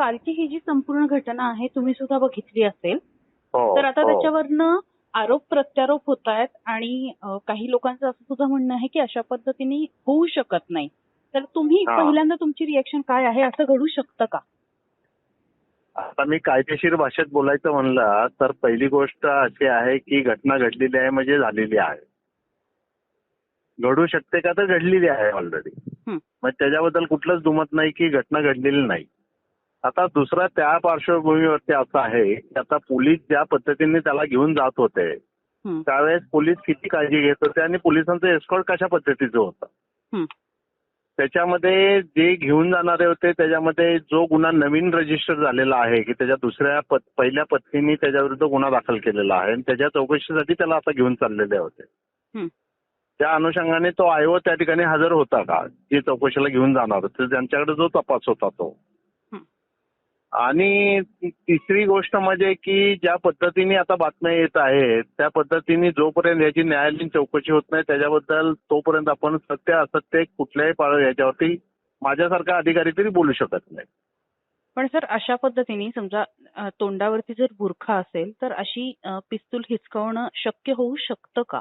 कालची ही जी संपूर्ण घटना आहे तुम्ही सुद्धा बघितली असेल. हो तर आता हो. त्याच्यावरनं आरोप प्रत्यारोप होत आहेत आणि काही लोकांचं असं सुद्धा म्हणणं आहे की अशा पद्धतीने होऊ शकत नाही. तर तुम्ही. पहिल्यांदा तुमची रिएक्शन काय आहे? असं घडू शकतं का? आता मी कायदेशीर भाषेत बोलायचं म्हणलं तर पहिली गोष्ट अशी आहे की घटना घडलेली आहे म्हणजे झालेली आहे. घडू शकते का तर घडलेली आहे ऑलरेडी हं. मग त्याच्याबद्दल कुठलंच दुमत नाही की घटना घडलेली नाही. आता दुसरा त्या पार्श्वभूमीवरती असं आहे की आता पोलीस ज्या पद्धतीने त्याला घेऊन जात होते त्यावेळेस पोलीस किती काळजी घेत होते आणि पोलिसांचं एस्कॉर्ट कशा पद्धतीचं होतं? त्याच्यामध्ये जे घेऊन जाणारे होते त्याच्यामध्ये जो गुन्हा नवीन रजिस्टर झालेला आहे की त्याच्या दुसऱ्या पहिल्या पत्नीने त्याच्याविरुद्ध गुन्हा दाखल केलेला आहे आणि त्याच्या चौकशीसाठी त्याला आता घेऊन चाललेले होते. त्या अनुषंगाने तो आयोग त्या ठिकाणी हजर होता का? जे चौकशीला घेऊन जाणार होते त्यांच्याकडे जो तपास होता तो. आणि तिसरी गोष्ट म्हणजे की ज्या पद्धतीने आता बातम्या येत आहेत त्या पद्धतीने जोपर्यंत याची न्यायालयीन चौकशी होत नाही त्याच्याबद्दल तोपर्यंत आपण सत्य असत्य कुठल्याही पाळ याच्यावरती माझ्यासारखा अधिकारी तरी बोलू शकत नाही पण सर अशा पद्धतीने समजा तोंडावरती जर बुरखा असेल तर अशी पिस्तूल हिसकावणं शक्य होऊ शकतं का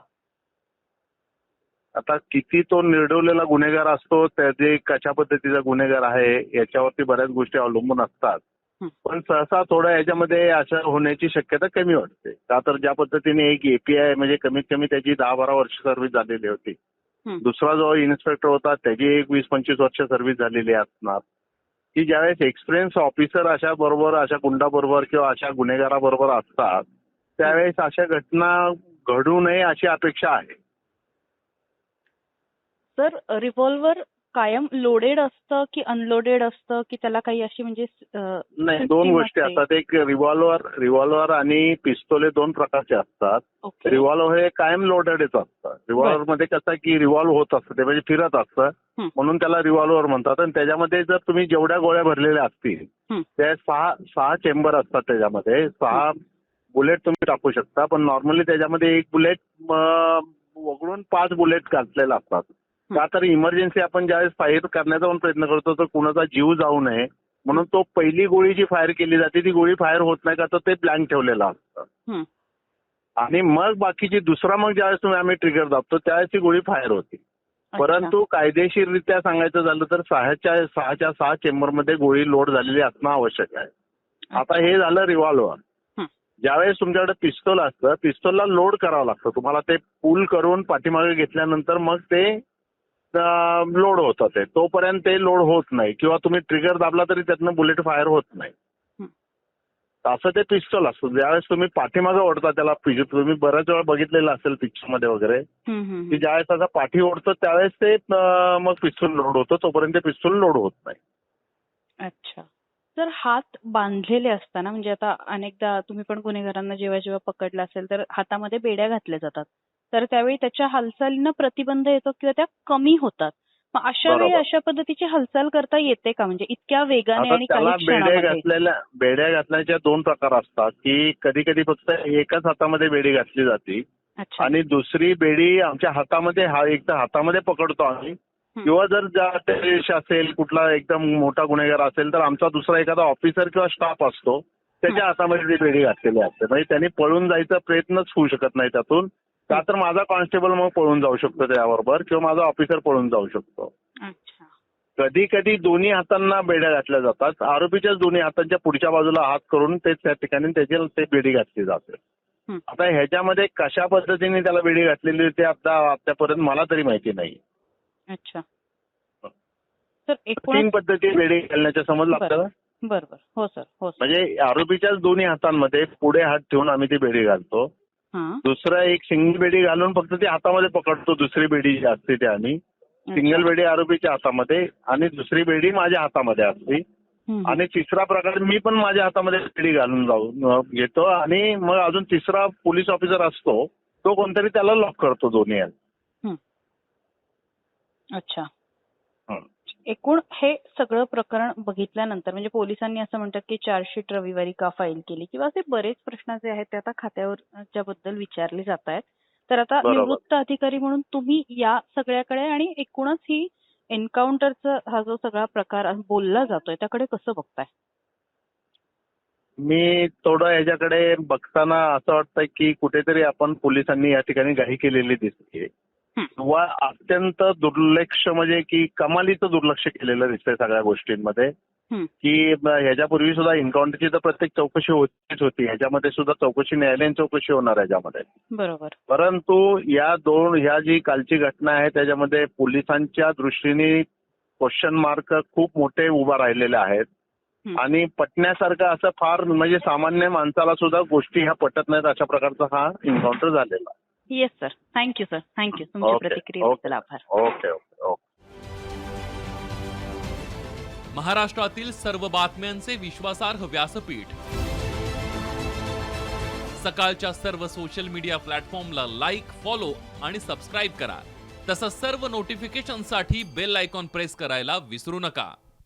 आता किती तो निर्डवलेला गुन्हेगार असतो त्याचे कशा पद्धतीचा गुन्हेगार आहे याच्यावरती बऱ्याच गोष्टी अवलंबून असतात. पण सहसा थोडं याच्यामध्ये अशा होण्याची शक्यता कमी वाटते. का तर ज्या पद्धतीने एक एपीआय म्हणजे कमीत कमी त्याची दहा बारा वर्ष सर्व्हिस झालेली होती. दुसरा जो इन्स्पेक्टर होता त्याची एक वीस पंचवीस वर्ष सर्व्हिस झालेली असणार. की ज्यावेळेस एक्सपिरियन्स ऑफिसर अशा बरोबर अशा गुंडाबरोबर किंवा अशा गुन्हेगाराबरोबर असतात त्यावेळेस अशा घटना घडू नये अशी अपेक्षा आहे. सर रिव्हॉल्वर कायम लोडेड असतं की अनलोडेड असतं की त्याला काही अशी म्हणजे नाही दोन गोष्टी असते? असतात. एक रिव्हॉल्वर रिव्हॉल्वर आणि पिस्तोल हे दोन प्रकारचे असतात. रिव्हॉल्वर हे कायम लोडेडच असतं. रिव्हॉल्वर मध्ये कसं की रिव्हॉल्व होत असतं ते म्हणजे फिरत असतं. म्हणून त्याला रिव्हॉल्वर म्हणतात. आणि त्याच्यामध्ये जर तुम्ही जेवढ्या गोळ्या भरलेल्या असतील. त्या सहा सहा चेंबर असतात त्याच्यामध्ये. सहा बुलेट तुम्ही टाकू शकता. पण नॉर्मली त्याच्यामध्ये एक बुलेट वगळून पाच बुलेट घातलेले असतात. का तर इमर्जन्सी आपण ज्यावेळेस फायर करण्याचा पण प्रयत्न करतो तर कुणाचा जीव जाऊ नये. म्हणून तो पहिली गोळी जी फायर केली जाते ती गोळी फायर होत नाही का तर ते ब्लँक ठेवलेलं असतं. आणि मग बाकीची दुसरा मग ज्यावेळेस तुम्ही आम्ही ट्रिगर दाबतो त्यावेळेस ती गोळी फायर होती. परंतु कायदेशीररित्या सांगायचं झालं तर सहाच्या सहाच्या सहा चेंबरमध्ये गोळी लोड झालेली असणं आवश्यक आहे. आता हे झालं रिव्हॉल्वर हं, ज्यावेळेस तुमच्याकडे पिस्तोल असतं पिस्तोलला लोड करावं लागतं. तुम्हाला ते पूल करून पाठीमागे घेतल्यानंतर मग ते लोड होतं ते. तोपर्यंत ते लोड होत नाही. किंवा तुम्ही ट्रिगर दाबला तरी त्यातनं बुलेट फायर होत नाही. असं ते पिस्तोल असतं. ज्यावेळेस तुम्ही पाठीमागे ओढता त्याला तुम्ही बऱ्याच वेळा बघितलेलं असेल पिक्चरमध्ये वगैरे की. ज्यावेळेस त्याचा पाठी ओढतो त्यावेळेस ते मग पिस्तूल लोड होतं. तोपर्यंत ते पिस्तूल लोड होत नाही. अच्छा. तर हात बांधलेले असताना म्हणजे आता अनेकदा तुम्ही पण गुन्हेगारांना जेव्हा जेव्हा पकडलं असेल तर हातामध्ये बेड्या घातल्या जातात. तर त्यावेळी त्याच्या हालचालींना प्रतिबंध येतो किंवा त्या कमी होतात. मग अशा वेळी बरोबर. अशा पद्धतीची हालचाल करता येते का? म्हणजे इतक्या वेगाने आणि त्याला काही बेड्या क्षणामध्ये घातलेल्या बेड्या घातल्याच्या दोन प्रकार असतात की कधी कधी फक्त एकाच हातामध्ये बेडी घातली जाते आणि दुसरी बेडी आमच्या हातामध्ये हा एकदा हातामध्ये पकडतो आम्ही. किंवा जर ज्या देश असेल कुठला एकदम मोठा गुन्हेगार असेल तर आमचा दुसरा एखादा ऑफिसर किंवा स्टाफ असतो त्याच्या हातामध्ये ती बेडी घातलेली असते. म्हणजे त्यांनी पळून जायचा प्रयत्नच होऊ शकत नाही त्यातून. का तर माझा कॉन्स्टेबल मग पळून जाऊ शकतो त्याबरोबर किंवा माझा ऑफिसर पळून जाऊ शकतो. कधी कधी दोन्ही हातांना बेड्या घातल्या जातात. आरोपीच्याच दोन्ही हातांच्या पुढच्या बाजूला हात करून ते त्या ठिकाणी त्याची ते बेडी घातली जाते. आता ह्याच्यामध्ये कशा पद्धतीने त्याला बेडी घातलेली होती आता आतापर्यंत मला तरी माहिती नाही. अच्छा. तीन पद्धती बेडी घालण्याच्या बरं. आपल्याला बरोबर हो सर. हो म्हणजे आरोपीच्याच दोन्ही हातांमध्ये पुढे हात ठेवून आम्ही ती बेडी घालतो. दुसरं एक सिंगल बेडी घालून फक्त ती हातामध्ये पकडतो दुसरी बेडी जी असते ती आम्ही. सिंगल बेडी आरोपीच्या हातामध्ये आणि दुसरी बेडी माझ्या हातामध्ये असते. आणि तिसरा प्रकार मी पण माझ्या हातामध्ये बेडी घालून जाऊन घेतो आणि मग अजून तिसरा पोलीस ऑफिसर असतो तो कोणतरी त्याला लॉक करतो दोन्ही. अच्छा. एकूण हे सगळं प्रकरण बघितल्यानंतर म्हणजे पोलिसांनी असं म्हणतात की चार्जशीट रविवारी का फाईल केली किंवा असे बरेच प्रश्न जे आहेत ते आता खात्यावर बद्दल विचारले जात आहेत तर आता. निवृत्त अधिकारी म्हणून तुम्ही या सगळ्याकडे आणि एकूणच ही एन्काउंटरचा हा जो सगळा प्रकार बोलला जातोय त्याकडे कसं बघताय मी थोडं याच्याकडे बघताना असं वाटतंय की कुठेतरी आपण पोलिसांनी या ठिकाणी घाई केलेली दिसते. किंवा अत्यंत दुर्लक्ष म्हणजे की कमालीचं दुर्लक्ष केलेलं दिसतंय सगळ्या गोष्टींमध्ये. की ह्याच्यापूर्वी सुद्धा एन्काउंटरची तर प्रत्येक चौकशी होतीच होती. ह्याच्यामध्ये सुद्धा चौकशी न्यायालयीन चौकशी होणार याच्यामध्ये बरोबर. परंतु या दोन ह्या जी कालची घटना आहे त्याच्यामध्ये पोलिसांच्या दृष्टीने क्वेश्चन मार्क खूप मोठे उभा राहिलेले आहेत. आणि पटण्यासारखं असं फार म्हणजे सामान्य माणसाला सुद्धा गोष्टी ह्या पटत नाहीत अशा प्रकारचा हा एन्काउंटर झालेला. Yes sir thank you sir thank you तुमच्या प्रतिक्रियेबद्दल. आभार. ओके ओके ओके महाराष्ट्रातील सर्व बातम्यांचे विश्वासार्ह व्यासपीठ. सकाळच्या सर्व सोशल मीडिया प्लॅटफॉर्मला लाईक फॉलो आणि सबस्क्राईब करा. तसंच सर्व नोटिफिकेशनसाठी बेल आयकॉन प्रेस करायला विसरू नका.